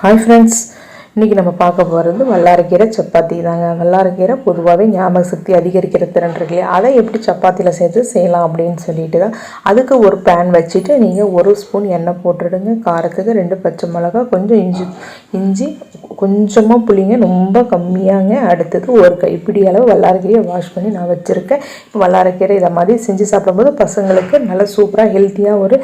Hi friends இன்றைக்கி நம்ம பார்க்க போகிறது வல்லாரக்கீரை சப்பாத்தி தாங்க. வல்லாரக்கீரை பொதுவாகவே ஞாபக சக்தி அதிகரிக்கிற திறன் இருக்கு இல்லையா? அதை எப்படி சப்பாத்தியில் சேர்த்து செய்யலாம் அப்படின்னு சொல்லிட்டு தான் அதுக்கு ஒரு பேன் வச்சுட்டு நீங்கள் ஒரு ஸ்பூன் எண்ணெய் போட்டுடுங்க. காரத்துக்கு ரெண்டு பச்சை மிளகா கொஞ்சம் இஞ்சி இஞ்சி கொஞ்சமாக புளிங்க ரொம்ப கம்மியாங்க. அடுத்தது ஒரு கைப்பிடி அளவு வல்லாரக்கீரையை வாஷ் பண்ணி நான் வச்சுருக்கேன். இப்போ வல்லாரக்கீரை இதை மாதிரி செஞ்சு சாப்பிடும்போது பசங்களுக்கு நல்லா சூப்பராக ஹெல்த்தியாக ஒரு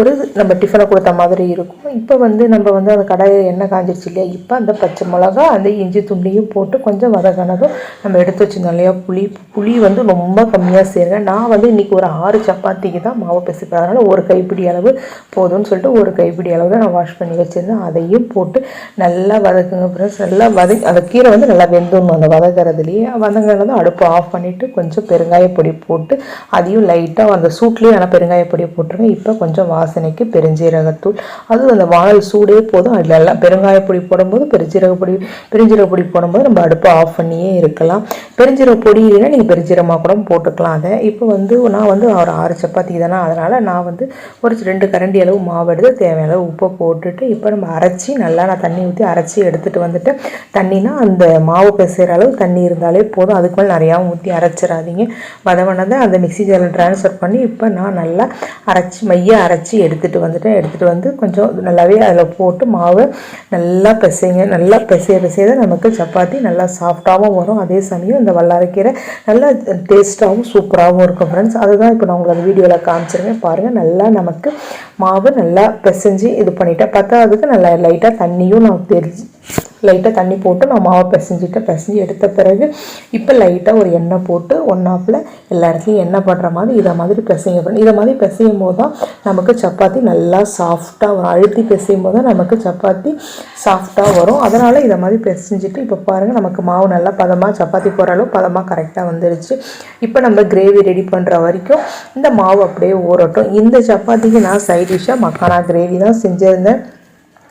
ஒரு நம்ம டிஃபனை கொடுத்த மாதிரி இருக்கும். இப்போ வந்து நம்ம வந்து அந்த கடாயில் எண்ணெய் காஞ்சிருச்சு இல்லையா? இப்போ அந்த பச்சை மிளகா அந்த இஞ்சி துண்டியும் போட்டு கொஞ்சம் வதங்கினதும் நம்ம எடுத்து வச்சிருந்தோம் இல்லையா? புளி புளி வந்து ரொம்ப கம்மியாக சேருங்க. நான் வந்து இன்றைக்கி ஒரு ஆறு சப்பாத்திக்கு தான் மாவு பிசைப்பேன். அதனால் ஒரு கைப்பிடி அளவு போதும்னு சொல்லிட்டு ஒரு கைப்பிடி அளவு தான் நான் வாஷ் பண்ணி வச்சுருந்தேன். அதையும் போட்டு நல்லா வதக்குங்க ஃப்ரெண்ட்ஸ் நல்லா வதக்கி அந்த கீரை வந்து நல்லா வெந்துடணும். அந்த வதக்கிறதுலையே வதங்கினதும் அடுப்பு ஆஃப் பண்ணிவிட்டு கொஞ்சம் பெருங்காய பொடி போட்டு அதையும் லைட்டாக அந்த சூட்லேயே ஆனால் பெருங்காய பொடி போட்டுருங்க. இப்போ கொஞ்சம் வாசனைக்கு பெருஞ்சீரகத்தூள். அதுவும் அந்த வானல் சூடே போதும். அதில் எல்லாம் பெருங்காய பொடி போடும்போது பெருஞ்சீரக பொடி பெருஞ்சீரக பொடி போடும்போது நம்ம அடுப்பை ஆஃப் பண்ணியே இருக்கலாம். பெருஞ்சீரக பொடி இல்லைன்னா நீங்கள் பெருஞ்சீரமாக கூட போட்டுக்கலாம் அதை. இப்போ வந்து நான் வந்து ஒரு ஆறு சப்பாத்தி தானே. அதனால் நான் வந்து ஒரு ரெண்டு கரண்டி அளவு மாவு எடுத்து தேவையான உப்பை போட்டுட்டு இப்போ நம்ம அரைச்சி நல்லா நான் தண்ணி ஊற்றி அரைச்சி எடுத்துகிட்டு வந்துட்டு தண்ணினா அந்த மாவு பிசைகிற அளவு தண்ணி இருந்தாலே போதும். அதுக்கு மேலே நிறையாவும் ஊற்றி அரைச்சிடாதீங்க. வதவனதை அந்த மிக்ஸி ஜாரில் ட்ரான்ஸ்ஃபர் பண்ணி இப்போ நான் நல்லா அரைச்சி மைய அரைச்சி எடுத்துகிட்டு வந்துட்டேன் எடுத்துகிட்டு வந்து கொஞ்சம் நல்லாவே அதில் போட்டு மாவு நல்லா பிசைங்க. நல்லா பிசைய பிசைய தான் நமக்கு சப்பாத்தி நல்லா சாஃப்டாகவும் வரும். அதே சமயம் இந்த வல்லாரைக்கீரை நல்லா டேஸ்ட்டாகவும் சூப்பராகவும் இருக்கும் ஃப்ரெண்ட்ஸ் அதுதான் இப்போ நான் உங்களுக்கு வீடியோவில் காமிச்சிருக்கேன். பாருங்கள் நல்லா நமக்கு மாவு நல்லா பிசைஞ்சு இது பண்ணிட்டேன் அதுக்கு நல்லா லைட்டாக தண்ணியும் நான் தெரிஞ்சு லைட்டாக தண்ணி போட்டு நான் மாவை பிசைஞ்சிட்டு பிசைஞ்சு எடுத்த பிறகு இப்போ லைட்டாக ஒரு எண்ணெய் போட்டு ஒன்றாப்பில் எல்லா இடத்துலையும் எண்ணெய் படுற மாதிரி இதை மாதிரி பிசைங்க பண்ணி. இதை மாதிரி பிசையும் போது தான் நமக்கு சப்பாத்தி நல்லா சாஃப்டாக வரும். அழுத்தி பிசையும் போது தான் நமக்கு சப்பாத்தி சாஃப்டாக வரும். அதனால் இதை மாதிரி பிசைஞ்சிட்டு இப்போ பாருங்கள் நமக்கு மாவு நல்லா பதமாக சப்பாத்தி போகிற அளவு பதமாக கரெக்டாக வந்துருச்சு. இப்போ நம்ம கிரேவி ரெடி பண்ணுற வரைக்கும் இந்த மாவு அப்படியே ஊறட்டும். இந்த சப்பாத்திக்கு நான் சைட் டிஷ்ஷாக மக்கானா கிரேவி தான் செஞ்சுருந்தேன்.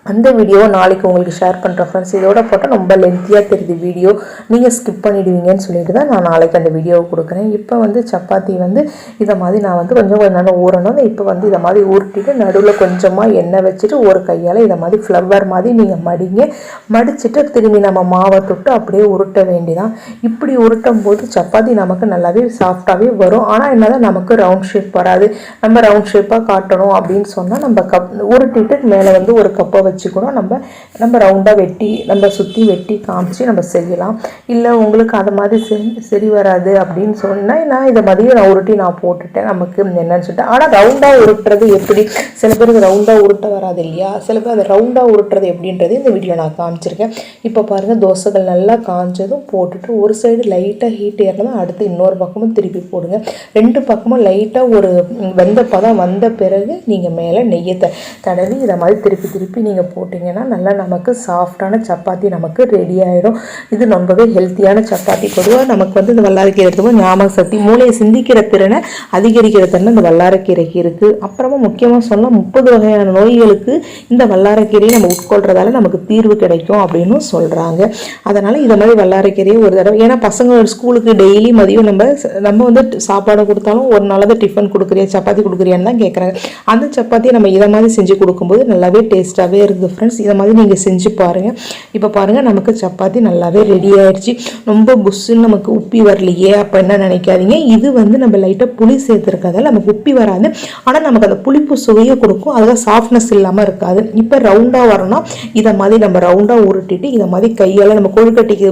அந்த வீடியோவை நாளைக்கு உங்களுக்கு ஷேர் பண்ணுறேன் ஃப்ரெண்ட்ஸ் இதோட போட்டால் ரொம்ப லென்த்தியாக தெரியுது வீடியோ நீங்கள் ஸ்கிப் பண்ணிடுவீங்கன்னு சொல்லிட்டு தான் நான் நாளைக்கு அந்த வீடியோவை கொடுக்குறேன். இப்போ வந்து சப்பாத்தி வந்து இதை மாதிரி நான் வந்து கொஞ்சம் கொஞ்சம் நேரம் ஊறணும். இப்போ வந்து இதை மாதிரி ஊறிட்டு நடுவில் கொஞ்சமாக எண்ணெய் வச்சுட்டு ஒரு கையால் இதை மாதிரி ஃப்ளவர் மாதிரி நீங்கள் மடிங்க. மடிச்சுட்டு திரும்பி நம்ம மாவை தொட்டு அப்படியே உருட்ட வேண்டிதான். இப்படி உருட்டும் போது சப்பாத்தி நமக்கு நல்லாவே சாஃப்டாகவே வரும். ஆனால் என்னதான் நமக்கு ரவுண்ட் ஷேப் வராது. நம்ம ரவுண்ட் ஷேப்பாக காட்டணும் அப்படின்னு சொன்னால் நம்ம கப் உருட்டிட்டு மேலே வந்து ஒரு கப்பை வச்சு கூட நம்ம நம்ம ரவுண்டாக வெட்டி நம்ம சுற்றி வெட்டி காமிச்சு நம்ம செய்யலாம். இல்லை உங்களுக்கு அதை மாதிரி சரி சரி வராது அப்படின்னு சொன்னால் நான் இதை மாதிரியும் நான் உருட்டி நான் போட்டுட்டேன். நமக்கு என்னன்னு சொல்லிட்டு. ஆனால் ரவுண்டாக உருட்டுறது எப்படி? சில பேருக்கு ரவுண்டாக உருட்ட வராது இல்லையா? சில பேர் அதை ரவுண்டாக உருட்டுறது எப்படின்றது இந்த வீடியோ நான் காமிச்சிருக்கேன். இப்போ பாருங்கள் தோசைகள் நல்லா காஞ்சதும் போட்டுட்டு ஒரு சைடு லைட்டாக ஹீட் ஏறினதும் அடுத்து இன்னொரு பக்கமும் திருப்பி போடுங்க. ரெண்டு பக்கமும் லைட்டாக ஒரு வெந்த பதம் வந்த பிறகு நீங்கள் மேலே நெய்யை த தடவி இதை மாதிரி திருப்பி திருப்பி நீங்கள் போட்டிங்கன்னா நல்லா நமக்கு சாஃப்டான சப்பாத்தி நமக்கு ரெடி ஆகிடும் இது ரொம்பவே ஹெல்த்தியான சப்பாத்தி. பொதுவாக நமக்கு வந்து இந்த வல்லாரக்கீரை எடுத்துக்கும் ஞாபக சக்தி மூளையை சிந்திக்கிற திறனை அதிகரிக்கிற திறனை இந்த வல்லாரக்கீரைக்கு இருக்குது அப்புறமா முக்கியமாக சொன்னால் முப்பது வகையான நோய்களுக்கு இந்த வல்லாரக்கீரையை நம்ம உட்கொள்றதால நமக்கு தீர்வு கிடைக்கும் அப்படின்னு சொல்கிறாங்க அதனால் இதை மாதிரி வல்லாரக்கீரையை ஒரு தடவை ஏன்னா பசங்க ஸ்கூலுக்கு டெய்லி மதியம் நம்ம நம்ம வந்து சாப்பாடு கொடுத்தாலும் ஒரு நாளாவது டிஃபன் கொடுக்குறியா சப்பாத்தி கொடுக்குறியான்னு தான் கேட்குறாங்க அந்த சப்பாத்தியை நம்ம இதை மாதிரி செஞ்சு கொடுக்கும்போது நல்லாவே டேஸ்ட்டாகவே இருக்குது ஃப்ரெண்ட்ஸ் இதை மாதிரி நீங்கள் செஞ்சு பாருங்கள் இப்போ பாருங்கள் நமக்கு சப்பாத்தி நல்லாவே ரெடி ஆயிடுச்சு. ரொம்ப புஷ்ஷுன்னு நமக்கு உப்பி வரலையே அப்போ என்ன நினைக்காதீங்க. இது வந்து நம்ம லைட்டாக புளி சேர்த்துருக்கதால நமக்கு உப்பி வராது. ஆனால் நமக்கு அந்த புளிப்பு சுவையை கொடுக்கும். அதில் சாஃப்ட்னஸ் இல்லாமல் இருக்காது. இப்போ ரவுண்டாக வரணும் இதை மாதிரி நம்ம ரவுண்டாக உருட்டிட்டு இதை மாதிரி கையால் நம்ம கொழுக்கட்டைக்கு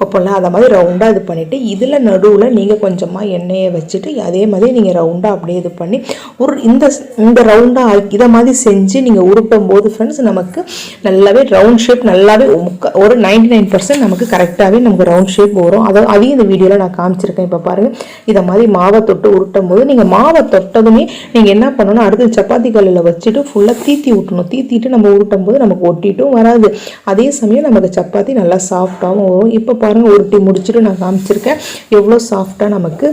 வைப்போம்ல அதை மாதிரி ரவுண்டாக இது பண்ணிவிட்டு இதில் நடுவில் நீங்கள் கொஞ்சமாக எண்ணெயை வச்சுட்டு அதே மாதிரி நீங்கள் ரவுண்டாக அப்படியே இது பண்ணி ஒரு இந்த இந்த ரவுண்டாக இதை மாதிரி செஞ்சு நீங்கள் உருட்டும் போது ஃப்ரெண்ட்ஸ் நம்ம நமக்கு நல்லாவே ரவுண்ட் ஷேப் நல்லாவே ஒரு நைன்டி நைன் பர்சன்ட் நமக்கு கரெக்டாகவே நமக்கு ரவுண்ட் ஷேப் வரும். அதை அதையும் இந்த வீடியோவில் நான் காமிச்சிருக்கேன். இப்போ பாருங்கள் இதை மாதிரி மாவை தொட்டு உருட்டும் போது நீங்கள் மாவை தொட்டதுமே நீங்கள் என்ன பண்ணணும்? அடுத்து சப்பாத்தி கல்லில் வச்சுட்டு ஃபுல்லாக தீத்தி விட்டணும் தீத்திட்டு நம்ம உருட்டும் போது நமக்கு ஒட்டிட்டும் வராது. அதே சமயம் நமக்கு சப்பாத்தி நல்லா சாஃப்டாகவும் வரும். இப்போ பாருங்கள் உருட்டி முடிச்சுட்டு நான் காமிச்சிருக்கேன். எவ்வளோ சாஃப்டாக நமக்கு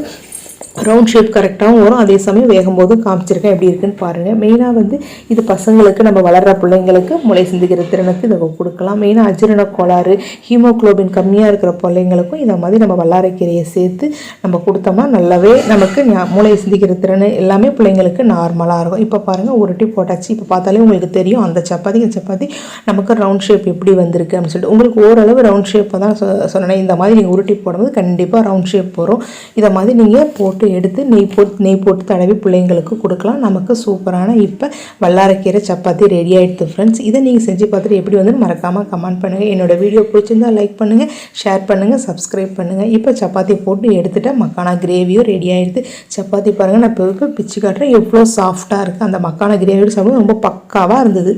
ரவுண்ட் ஷேப் கரெக்டாகவும் வரும். அதே சமயம் வேகும்போது காமிச்சிருக்கேன் எப்படி இருக்குன்னு பாருங்கள் மெயினாக வந்து இது பசங்களுக்கு நம்ம வளர்கிற பிள்ளைங்களுக்கு முளை சிந்திக்கிற திறனுக்கு இதை கொடுக்கலாம். மெயினாக அஜீரண கோளாறு ஹீமோகுளோபின் கம்மியாக இருக்கிற பிள்ளைங்களுக்கும் இதை மாதிரி நம்ம வல்லாரைக்கீரையை சேர்த்து நம்ம கொடுத்தோம்னா நல்லாவே நமக்கு மூளை சிந்திக்கிற திறன் எல்லாமே பிள்ளைங்களுக்கு நார்மலாக இருக்கும். இப்போ பாருங்கள் உருட்டி போட்டாச்சு. இப்போ பார்த்தாலே உங்களுக்கு தெரியும் அந்த சப்பாத்தி இந்த சப்பாத்தி நமக்கு ரவுண்ட் ஷேப் எப்படி வந்திருக்கு அப்படின்னு சொல்லிட்டு. உங்களுக்கு ஓரளவு ரவுண்ட் ஷேப்பை தான் சொ சொன்னேன். இந்த மாதிரி நீங்கள் உருட்டி போடும்போது கண்டிப்பாக ரவுண்ட் ஷேப் வரும். இதை மாதிரி நீங்கள் போட்டு எடுத்து நெய் போட்டு நெய் போட்டு தடவி பிள்ளைங்களுக்கு கொடுக்கலாம். நமக்கு சூப்பரான இப்போ வல்லாரக்கீரை சப்பாத்தி ரெடி ஆகிடுது ஃப்ரெண்ட்ஸ் இதை நீங்கள் செஞ்சு பார்த்துட்டு எப்படி வந்து மறக்காமல் கமெண்ட் பண்ணுங்கள் என்னோட வீடியோ பிடிச்சிருந்தா லைக் பண்ணுங்கள் ஷேர் பண்ணுங்கள் சப்ஸ்கிரைப் பண்ணுங்கள் இப்போ சப்பாத்தி போட்டு எடுத்துட்டேன் மக்கானா கிரேவியும் ரெடி ஆகிடுது சப்பாத்தி பாருங்கள் நான் இப்போ பிச்சு காட்டுறேன். எவ்வளோ சாஃப்டாக இருக்குது அந்த மக்கானா கிரேவியோட சாப்பிடும் ரொம்ப பக்காவாக இருந்தது.